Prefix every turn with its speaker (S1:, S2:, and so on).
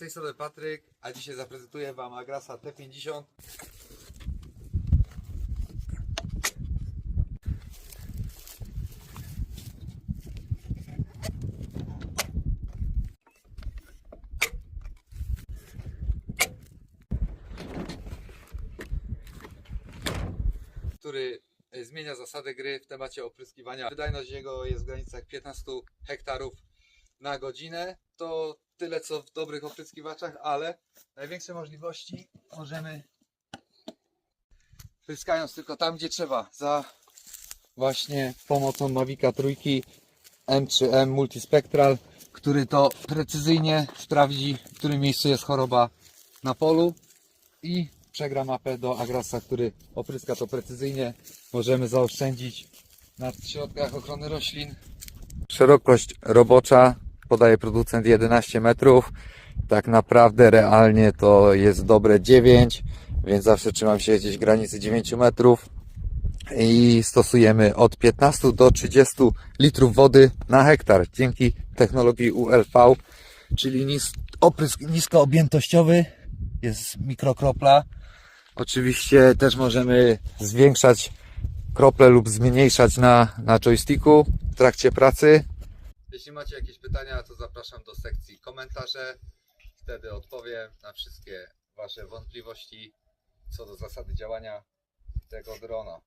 S1: tej strony Patryk, a dzisiaj zaprezentuję Wam Agrasa T50. który e, zmienia zasady gry w temacie opryskiwania. Wydajność jego jest w granicach 15 hektarów na godzinę. To tyle co w dobrych opryskiwaczach, ale największe możliwości możemy pryskając tylko tam gdzie trzeba. Za właśnie pomocą Mavica trójki M3M Multispectral, który to precyzyjnie sprawdzi w którym miejscu jest choroba na polu i przegra mapę do Agrasa, który opryska to precyzyjnie. Możemy zaoszczędzić na środkach ochrony roślin. Szerokość robocza podaje producent 11 metrów. Tak naprawdę realnie to jest dobre 9, więc zawsze trzymam się gdzieś granicy 9 metrów. I stosujemy od 15 do 30 litrów wody na hektar dzięki technologii ULV, czyli nis oprysk niskoobjętościowy. Jest mikrokropla. Oczywiście też możemy zwiększać krople lub zmniejszać na, na joysticku w trakcie pracy. Jeśli macie jakieś pytania, to zapraszam do sekcji komentarze. Wtedy odpowiem na wszystkie Wasze wątpliwości co do zasady działania tego drona.